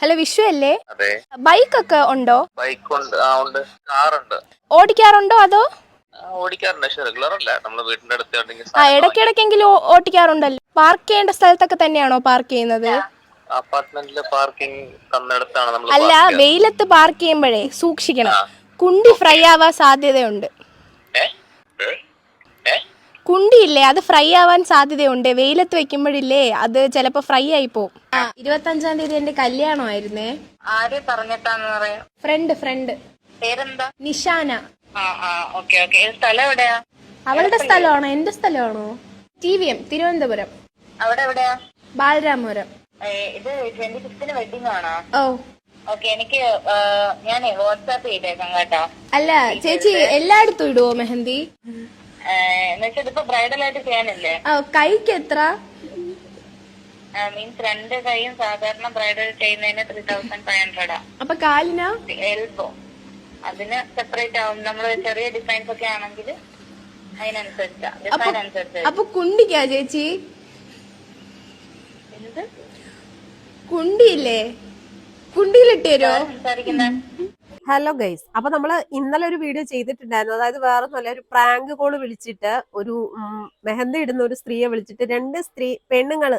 Hello Vishu അല്ലേ? Bike ഒക്കെ ഉണ്ടോ? ബൈക്ക് ഉണ്ട് ആ ഉണ്ട്. കാറുണ്ട്. ഓടിക്കാറുണ്ടോ അതോ? ഓടിക്കാറുണ്ട്. പക്ഷെ റെഗുലർ അല്ല. നമ്മൾ വീടിന്റെ അടുത്ത് ആ ഇടയ്ക്കിടയ്ക്കെങ്കിലും ഓ- ഓടിക്കാറുണ്ടല്ലോ. പാർക്ക് ചെയ്യേണ്ട സ്ഥലത്തൊക്കെ തന്നെയാണോ പാർക്ക് ചെയ്യുന്നത്? അപ്പാർട്ട്മെന്റിലെ പാർക്കിംഗ് തന്നിടത്താണ് നമ്മൾ അല്ല വെയിലത്ത് പാർക്ക് ചെയ്യുമ്പോഴേ സൂക്ഷിക്കണം. കുണ്ടി ഫ്രൈ ആവാൻ സാധ്യതയുണ്ട്. കുണ്ടിയില്ലേ? അത് ഫ്രൈ ആവാൻ സാധ്യതയുണ്ട്. വെയിലത്ത് വെക്കുമ്പോഴില്ലേ അത് ചിലപ്പോ ഫ്രൈ ആയി പോകും ഇരുപത്തി അഞ്ചാം തീയതി എന്റെ കല്യാണമായിരുന്നേ. ആര് പറഞ്ഞിട്ടാന്ന് പറയാ? ഫ്രണ്ട് ഫ്രണ്ട് പേരെന്താ? നിഷാന. ആ ആ ഓക്കെ ഓക്കെ. സ്ഥലം എവിടെയാ? അവളുടെ സ്ഥലമാണോ? എന്റെ സ്ഥലമാണോ? T V M Thiruvananthapuram. അവിടെ എവിടെയാ? ബാലരാമപുരം. ഇത് ട്വന്റി ഫിഫ്തിന് വെഡിങ് ആണോ? ഓ. ഓക്കെ എനിക്ക് ഞാൻ വാട്സാപ്പ് ചെയ്തേക്കാം കേട്ടോ. അല്ല ചേച്ചി എല്ലായിടത്തും ഇടുവോ മെഹന്തി? എന്നുവെച്ചാൽ ഇതിപ്പോ ബ്രൈഡൽ ആയിട്ട് ചെയ്യാനില്ലേ? ആ, കൈക്ക് എത്ര? മീൻസ് രണ്ട് കൈയും സാധാരണ ബ്രൈഡൽ ചെയ്യുന്നതിന് ത്രീ തൗസൻഡ് ഫൈവ് ഹൺഡ്രഡാ അപ്പൊ കാലിനാ? എൽബോ അതിന് സെപ്പറേറ്റ് ആവും. നമ്മൾ ചെറിയ ഡിസൈൻസ് ഒക്കെ ആണെങ്കിൽ അതിനനുസരിച്ചാ. അപ്പൊ കുണ്ടിക്കാ ചേച്ചി? എന്ത്? കുണ്ടിയില്ലേ? കുണ്ടിയിലിട്ടോ സംസാരിക്കുന്നത് ഹലോ ഗൈസ് അപ്പൊ നമ്മൾ ഇന്നലെ ഒരു വീഡിയോ ചെയ്തിട്ടുണ്ടായിരുന്നു. അതായത് വേറെ ഒന്നുമല്ല ഒരു പ്രാങ്ക് കോൾ വിളിച്ചിട്ട് ഒരു മെഹന്ത ഇടുന്ന ഒരു സ്ത്രീയെ വിളിച്ചിട്ട് രണ്ട് സ്ത്രീ പെണ്ണുങ്ങൾ.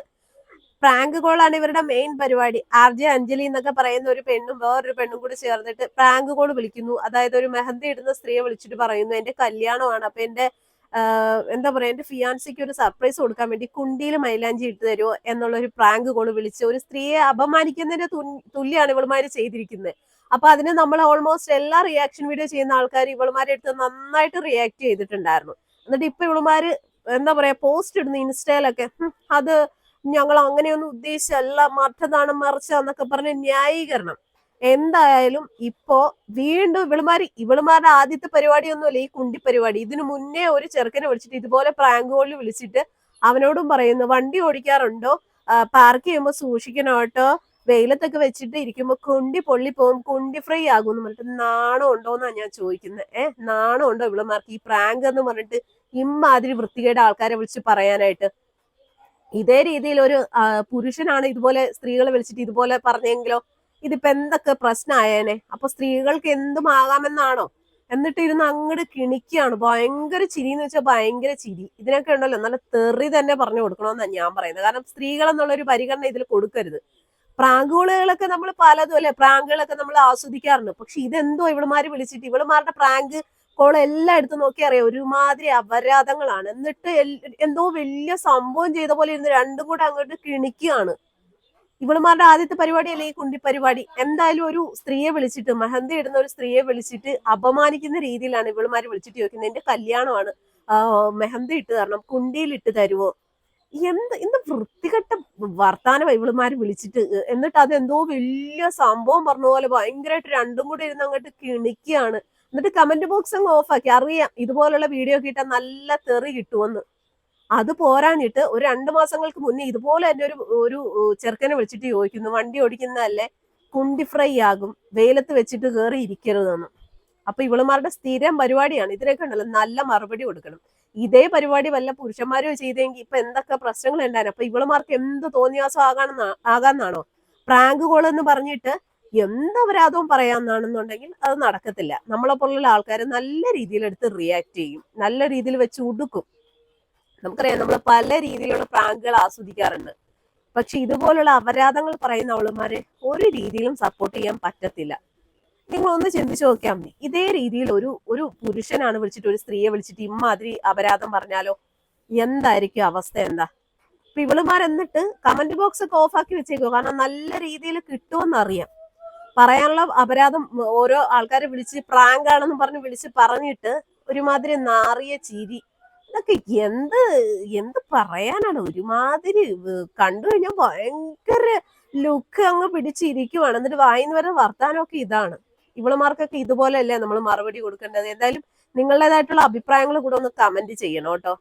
പ്രാങ്ക് കോളാണ് ഇവരുടെ മെയിൻ പരിപാടി. ആർ ജെ അഞ്ജലി എന്നൊക്കെ പറയുന്ന ഒരു പെണ്ണും വേറൊരു പെണ്ണും കൂടി ചേർന്നിട്ട് പ്രാങ്ക് കോൾ വിളിക്കുന്നു. അതായത് ഒരു മെഹന്തി ഇടുന്ന സ്ത്രീയെ വിളിച്ചിട്ട് പറയുന്നു. എന്റെ കല്യാണമാണ്. അപ്പൊ എന്റെ എന്താ പറയാ എന്റെ ഫിയാൻസിക്ക് ഒരു സർപ്രൈസ് കൊടുക്കാൻ വേണ്ടി കുണ്ടിയിൽ മൈലാഞ്ചി ഇട്ട് തരുമോ എന്നുള്ള ഒരു പ്രാങ്ക് കോൾ വിളിച്ച് ഒരു സ്ത്രീയെ അപമാനിക്കുന്നതിന്റെ തുല്യാണ് ഇവളുമാര് ചെയ്തിരിക്കുന്നത് അപ്പൊ അതിന് നമ്മൾ ഓൾമോസ്റ്റ് എല്ലാ റിയാക്ഷൻ വീഡിയോ ചെയ്യുന്ന ആൾക്കാർ ഇവളുമാരെ അടുത്ത് നന്നായിട്ട് റിയാക്ട് ചെയ്തിട്ടുണ്ടായിരുന്നു. എന്നിട്ട് ഇപ്പൊ ഇവളുമാര് എന്താ പറയാ പോസ്റ്റ് ഇടുന്ന ഇൻസ്റ്റയിലൊക്കെ. "ഹും, അത് ഞങ്ങൾ അങ്ങനെയൊന്നും ഉദ്ദേശിച്ചല്ല മറ്റതാണ് മറിച്ചെന്നൊക്കെ പറഞ്ഞ് ന്യായീകരണം. എന്തായാലും ഇപ്പോ വീണ്ടും ഇവളുമാര് ഇവളുമാരുടെ ആദ്യത്തെ പരിപാടി പരിപാടിയൊന്നുമല്ല ഈ കുണ്ടി പരിപാടി. ഇതിനു മുന്നേ ഒരു ചെറുക്കനെ വിളിച്ചിട്ട് ഇതുപോലെ പ്രാങ്ക് കോളിൽ വിളിച്ചിട്ട് അവനോടും പറയുന്നു വണ്ടി ഓടിക്കാറുണ്ടോ? പാർക്ക് ചെയ്യുമ്പോൾ സൂക്ഷിക്കണം കേട്ടോ. വെയിലത്തൊക്കെ വെച്ചിട്ട് ഇരിക്കുമ്പോ കുണ്ടി പൊള്ളി പോകും കുണ്ടി ഫ്രൈ ആകും എന്ന് പറഞ്ഞിട്ട് നാണം ഉണ്ടോന്നാ ഞാൻ ചോദിക്കുന്നത് ഏഹ് നാണം ഉണ്ടോ ഇവളുമാർക്ക് ഈ പ്രാങ്ക് എന്ന് പറഞ്ഞിട്ട് ഇമ്മാതിരി വൃത്തികേട ആൾക്കാരെ വിളിച്ച് പറയാനായിട്ട്? ഇതേ രീതിയിൽ ഒരു പുരുഷനാണ് ഇതുപോലെ സ്ത്രീകളെ വിളിച്ചിട്ട് ഇതുപോലെ പറഞ്ഞെങ്കിലോ ഇതിപ്പോ എന്തൊക്കെ പ്രശ്നമായേനെ അപ്പൊ സ്ത്രീകൾക്ക് എന്തുമാകാമെന്നാണോ എന്നിട്ട് ഇരുന്ന് അങ്ങോട്ട് കിണിക്കുകയാണ് ഭയങ്കര ചിരി എന്ന് വെച്ചാൽ ഭയങ്കര ചിരി. ഇതിനൊക്കെ ഉണ്ടല്ലോ നല്ല തെറി തന്നെ പറഞ്ഞു കൊടുക്കണമെന്നാണ് ഞാൻ പറയുന്നത്. കാരണം സ്ത്രീകൾ എന്നുള്ള ഒരു പരിഗണന ഇതിൽ കൊടുക്കരുത്. പ്രാങ്കുകളൊക്കെ നമ്മൾ പലതും അല്ലെ? പ്രാങ്കുകളൊക്കെ നമ്മൾ ആസ്വദിക്കാറുണ്ട്. പക്ഷെ ഇതെന്തോ ഇവളുമാര് വിളിച്ചിട്ട് ഇവളുമാരുടെ പ്രാങ്ക് കോൾ എല്ലാം എടുത്ത് നോക്കി അറിയാം. ഒരുമാതിരി അപരാധങ്ങളാണ്. എന്നിട്ട് എന്തോ വലിയ സംഭവം ചെയ്ത പോലെ ഇരുന്ന് രണ്ടും കൂടെ അങ്ങോട്ട് കിണിക്കുകയാണ് ഇവളുമാരുടെ ആദ്യത്തെ പരിപാടിയല്ലേ ഈ കുണ്ടി പരിപാടി എന്തായാലും ഒരു സ്ത്രീയെ വിളിച്ചിട്ട് മെഹന്തി ഇടുന്ന ഒരു സ്ത്രീയെ വിളിച്ചിട്ട് അപമാനിക്കുന്ന രീതിയിലാണ് ഇവളുമാര് വിളിച്ചിട്ട് ചോദിക്കുന്നത്. എന്റെ കല്യാണമാണ്. മെഹന്തി ഇട്ട് തരണം. കുണ്ടിയിൽ ഇട്ട് തരുമോ എന്ത് എന്ത് വൃത്തികെട്ട വർത്താനം ഇവളുമാര് വിളിച്ചിട്ട്. എന്നിട്ട് അത് എന്തോ വലിയ സംഭവം പറഞ്ഞ പോലെ ഭയങ്കരമായിട്ട് രണ്ടും കൂടെ ഇരുന്ന് അങ്ങോട്ട് കിണിക്കുകയാണ്. എന്നിട്ട് കമന്റ് ബോക്സ് അങ്ങ് ഓഫാക്കി അറിയാം ഇതുപോലുള്ള വീഡിയോ കിട്ടാൻ നല്ല തെറി കിട്ടുമെന്ന്. അത് പോരാഞ്ഞിട്ട് ഒരു രണ്ട് മാസങ്ങൾക്ക് മുന്നേ ഇതുപോലെ തന്നെ ഒരു ഒരു ചെറുക്കനെ വിളിച്ചിട്ട് ചോദിക്കുന്നു വണ്ടി ഓടിക്കുന്നതല്ലേ? കുണ്ടി ഫ്രൈ ആകും വെയിലത്ത് വെച്ചിട്ട് കയറി ഇരിക്കരുതെന്ന്. അപ്പൊ ഇവളുമാരുടെ സ്ഥിരം പരിപാടിയാണ്. ഇതിനൊക്കെ ഉണ്ടല്ലോ നല്ല മറുപടി കൊടുക്കണം. ഇതേ പരിപാടി വല്ല പുരുഷന്മാരും ചെയ്തെങ്കിൽ ഇപ്പൊ എന്തൊക്കെ പ്രശ്നങ്ങൾ ഉണ്ടായിരുന്നു അപ്പൊ ഇവളുമാർക്ക് എന്ത് തോന്നിയാസം ആകാണെന്നാ ആകാന്നാണോ? പ്രാങ്ക് കോൾ എന്ന് പറഞ്ഞിട്ട് എന്ത് അപരാധവും പറയാന്നാണെന്നുണ്ടെങ്കിൽ അത് നടക്കത്തില്ല. നമ്മളെ പോലുള്ള ആൾക്കാർ നല്ല രീതിയിൽ എടുത്ത് റിയാക്ട് ചെയ്യും. നല്ല രീതിയിൽ വെച്ച് ഉടുക്കും. നമുക്കറിയാം നമ്മൾ പല രീതിയിലുള്ള പ്രാങ്കുകൾ ആസ്വദിക്കാറുണ്ട്. പക്ഷെ ഇതുപോലുള്ള അപരാധങ്ങൾ പറയുന്ന അവളുമാരെ ഒരു രീതിയിലും സപ്പോർട്ട് ചെയ്യാൻ പറ്റത്തില്ല. നിങ്ങൾ ഒന്ന് ചിന്തിച്ചു നോക്കിയാൽ മതി ഇതേ രീതിയിൽ ഒരു ഒരു പുരുഷനാണ് വിളിച്ചിട്ട് ഒരു സ്ത്രീയെ വിളിച്ചിട്ട് ഇമ്മാതിരി അപരാധം പറഞ്ഞാലോ? എന്തായിരിക്കും അവസ്ഥ എന്താ? അപ്പൊ ഇവളുമാർ എന്നിട്ട് കമന്റ് ബോക്സ് ഒക്കെ ഓഫാക്കി വെച്ചേക്കോ കാരണം നല്ല രീതിയിൽ കിട്ടുമെന്ന് അറിയാം പറയാനുള്ള അപരാധം ഓരോ ആൾക്കാരെ വിളിച്ച് പ്രാങ്കാണെന്ന് പറഞ്ഞ് വിളിച്ച് പറഞ്ഞിട്ട് ഒരുമാതിരി നാറിയ ചിരി ഇതൊക്കെ എന്ത് എന്ത് പറയാനാണ്? ഒരുമാതിരി കണ്ടു കഴിഞ്ഞാൽ ഭയങ്കര ലുക്ക് അങ്ങ് പിടിച്ചിരിക്കുവാണ്. എന്നിട്ട് വായിന്ന് വരെ വർത്താനമൊക്കെ ഇതാണ്. ഇവളുമാർക്കൊക്കെ ഇതുപോലെയല്ലേ നമ്മൾ മറുപടി കൊടുക്കേണ്ടത്? എന്തായാലും നിങ്ങളുടേതായിട്ടുള്ള അഭിപ്രായങ്ങൾ കൂടെ ഒന്ന് കമന്റ് ചെയ്യണം കേട്ടോ.